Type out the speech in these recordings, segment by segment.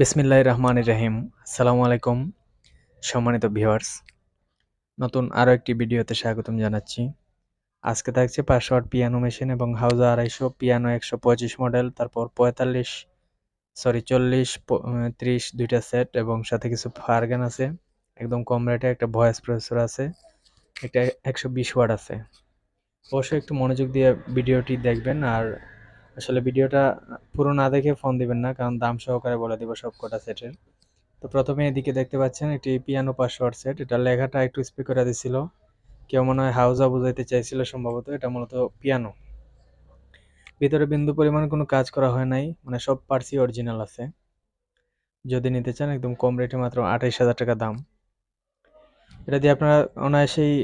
বিসমিল্লাহির রহমানির রহিম। আসসালামু আলাইকুম, সম্মানিত ভিউয়ার্স। নতুন আরও একটি ভিডিওতে স্বাগতম জানাচ্ছি। আজকে থাকছে পাসওয়ার্ড পিয়ানো মেশিন এবং হাউজা আড়াইশো, পিয়ানো একশো পঁচিশ মডেল, তারপর পঁয়তাল্লিশ, সরি, চল্লিশ ত্রিশ দুইটা সেট এবং সাথে কিছু ফারগান আছে। একদম কম রেটে একটা ভয়েস প্রসেসর আছে, একটা একশো বিশ ওয়াট আছে। অবশ্যই একটু মনোযোগ দিয়ে ভিডিওটি দেখবেন আর আসলে ভিডিওটা পুরো না দেখে ফোন দিবেন না, কারণ দাম সহকারে বলে দিব সব কটা সেটের তো প্রথমে এদিকে দেখতে পাচ্ছেন একটি পিয়ানো পাসওয়ার্ড সেট এটা লেখাটা একটু স্পিক করে দিছিল। কেউ মনে হয় হাউজা বুঝাইতে চাইছিল সম্ভবত, এটা মূলত পিয়ানো ভিতরে বিন্দু পরিমাণ কোনো কাজ করা হয় নাই মানে সব পার্সি অরিজিনাল আছে। যদি নিতে চান, একদম কম রেটে মাত্র আঠাইশ হাজার টাকা দাম। এটা দিয়ে আপনারা অনায়াসেই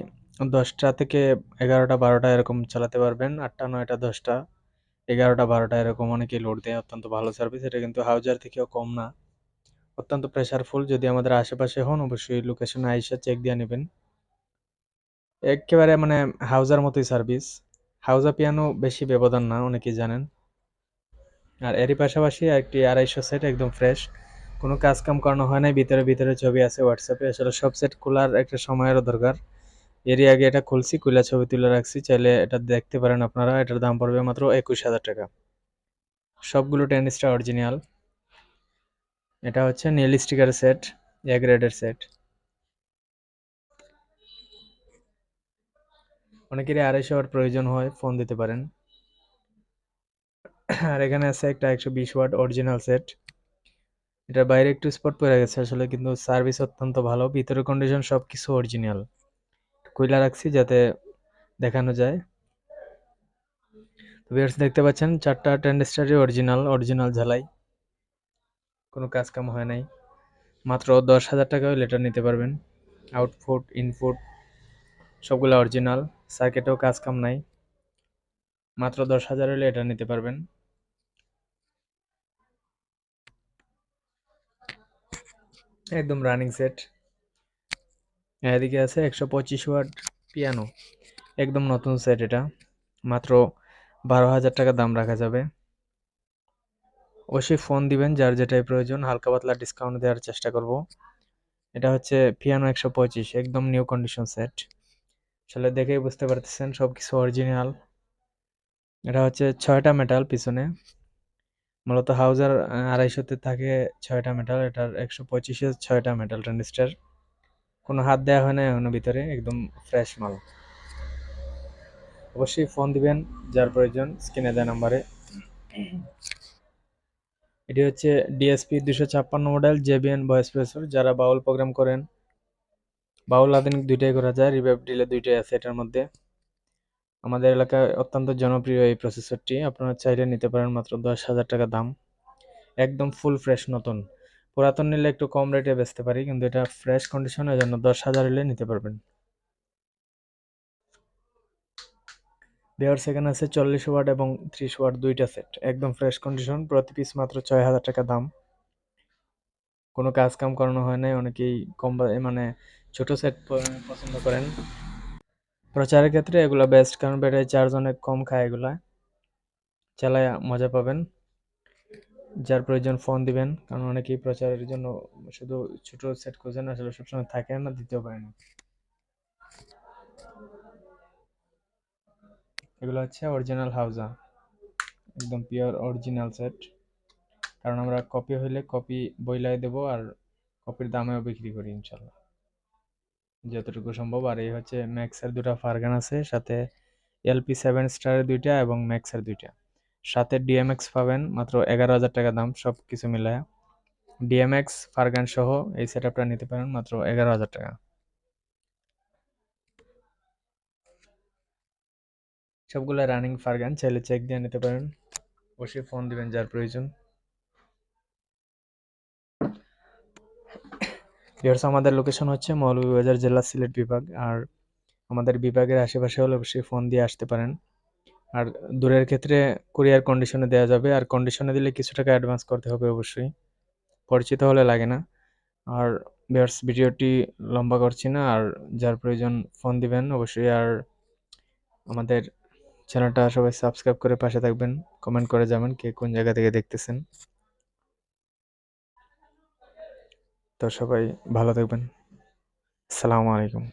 দশটা থেকে এগারোটা, বারোটা এরকম চালাতে পারবেন, আটটা, নয়টা, দশটা। এগারোটা, বারোটা এরকম অনেকেই লোড দেয়। অত্যন্ত ভালো সার্ভিস এটা কিন্তু হাউজার থেকেও কম না। অত্যন্ত প্রেশারফুল যদি আমাদের আশেপাশে হন, অবশ্যই লোকেশনে আইসা চেক দিয়ে নেবেন। একেবারে মানে হাউজার মতোই সার্ভিস হাউজা পিয়ানো বেশি ব্যবধান না, অনেকেই জানেন। আর এরই পাশাপাশি একটি আড়াইশো সেট একদম ফ্রেশ কোনো কাজ কাম করানো হয় নাই। ভিতরে ভিতরে ছবি আছে হোয়াটসঅ্যাপে আসলে সব সেট খোলার একটা সময়েরও দরকার। এরই আগে এটা খুলছি কুইলা ছবি তুলে রাখছি, চাইলে এটা দেখতে পারেন আপনারা, এটার দাম পড়বে মাত্র একুশ হাজার টাকা। সবগুলো টেনিসটা অরিজিনাল। এটা হচ্ছে নীল স্টিকার সেট, এ সেট। অনেকেরই আড়াইশো ওয়াট প্রয়োজন হয়, ফোন দিতে পারেন। আর এখানে আছে একটা একশো বিশ ওয়াট অরিজিনাল সেট। এটার বাইরে একটু স্পট পড়ে গেছে আসলে, কিন্তু সার্ভিস অত্যন্ত ভালো, ভিতরের কন্ডিশন সব কিছু অরিজিনাল। কইলা রাখছি যাতে দেখানো যায়। তো ভিউয়ার্স দেখতে পাচ্ছেন, চারটা টেন্ডেস্টারই অরিজিনাল অরিজিনাল ঝালাই। কোনো কাজ কাম হয় নাই। মাত্র দশ হাজার টাকা লেটার নিতে পারবেন। আউটপুট ইনপুট সবগুলো অরিজিনাল সার্কিটেও কাজ কাম নাই। মাত্র দশ হাজার হলে এটা নিতে পারবেন। একদম রানিং সেট এদিকে আছে একশো পঁচিশ ওয়াট পিয়ানো। একদম নতুন সেট এটা। মাত্র বারো হাজার টাকা দাম রাখা যাবে। অবশ্যই ফোন দিবেন, যার যেটাই প্রয়োজন, হালকা পাতলা ডিসকাউন্ট দেওয়ার চেষ্টা করব। এটা হচ্ছে পিয়ানো একশো পঁচিশ, একদম নিউ কন্ডিশন সেট আসলে দেখেই বুঝতে পারতেছেন সব কিছু অরিজিনাল এটা হচ্ছে ছয়টা মেটাল পিছনে। মূলত হাউজার আড়াইশোতে থাকে ছয়টা মেটাল এটার একশো পঁচিশে ছয়টা মেটাল ট্রানজিস্টার কোনো হাত দেওয়া হয় না এখনও ভিতরে, একদম ফ্রেশ মাল। অবশ্যই ফোন দিবেন, যার প্রয়োজন স্ক্রিনে দেয় নাম্বারে এটি হচ্ছে ডিএসপি দুশো ছাপ্পান্ন মডেল জেবিএন ভয়েস প্রসেসর যারা বাউল প্রোগ্রাম করেন। বাউল আধুনিক দুইটাই করা যায় রিভাইভ ডিলে দুইটাই আছে এটার মধ্যে। আমাদের এলাকায় অত্যন্ত জনপ্রিয় এই প্রসেসরটি আপনারা চাইলে নিতে পারেন মাত্র দশ হাজার টাকা দাম। একদম ফুল ফ্রেশ নতুন। পুরাতন নিলে একটু কম রেটে বেচতে পারি, কিন্তু এটা ফ্রেশ কন্ডিশনের জন্য দশ হাজার হলে নিতে পারবেন। দেওয়ার সেখানে আছে চল্লিশ ওয়াট এবং ত্রিশ ওয়াট দুইটা সেট একদম ফ্রেশ কন্ডিশন প্রতি পিস মাত্র ছয় হাজার টাকা দাম। কোনো কাজ কাম করানো হয় নাই, অনেকেই কম মানে ছোট সেট পছন্দ করেন। প্রচারের ক্ষেত্রে এগুলো বেস্ট কারণ ব্যাটারি চার্জ অনেক কম খায় এগুলা। চালায় মজা পাবেন। যার প্রয়োজন ফোন দিবেন। কারণ অনেকেই প্রচারের জন্য শুধু ছোট সেট খোঁজেন আসলে সবসময় থাকে না, দিতেও পারে না। এগুলো হচ্ছে অরিজিনাল হাউজা। একদম পিওর অরিজিনাল সেট কারণ আমরা কপি হইলে কপি বইলাই দেব আর কপির দামেও বিক্রি করি ইনশাল্লাহ। যতটুকু সম্ভব। আর এই হচ্ছে ম্যাক্সের দুটা ফারগান আছে, সাথে এলপি সেভেন স্টারের দুইটা এবং ম্যাক্সের দুইটা। সাথে ডিএমএক্স পাবেন, মাত্র এগারো হাজার টাকা দাম সব কিছু মিলায় ডিএমএক্স ফারগান সহ এই সেট আপটা নিতে পারেন, মাত্র এগারো হাজার টাকা। সবগুলো রানিং ফারগান, চাইলে চেক দিয়ে নিতে পারেন। অবশ্যই ফোন দিবেন যার প্রয়োজন। ভিউয়ার্স আমাদের লোকেশন হচ্ছে মৌলভীবাজার জেলা সিলেট বিভাগ, আর আমাদের বিভাগের আশেপাশে হলে অবশ্যই ফোন দিয়ে আসতে পারেন। আর দূরের ক্ষেত্রে কুরিয়ার কন্ডিশনে দেওয়া যাবে। আর কন্ডিশনে দিলে কিছু টাকা অ্যাডভান্স করতে হবে অবশ্যই। পরিচিত হলে লাগে না। আর ভিউয়ার্স ভিডিওটি লম্বা করছি না। আর যার প্রয়োজন ফোন দিবেন অবশ্যই। আর আমাদের চ্যানেলটা সবাই সাবস্ক্রাইব করে পাশে থাকবেন। কমেন্ট করে যাবেন কে কোন জায়গা থেকে দেখতেছেন। তো সবাই ভালো থাকবেন। আসসালামু আলাইকুম।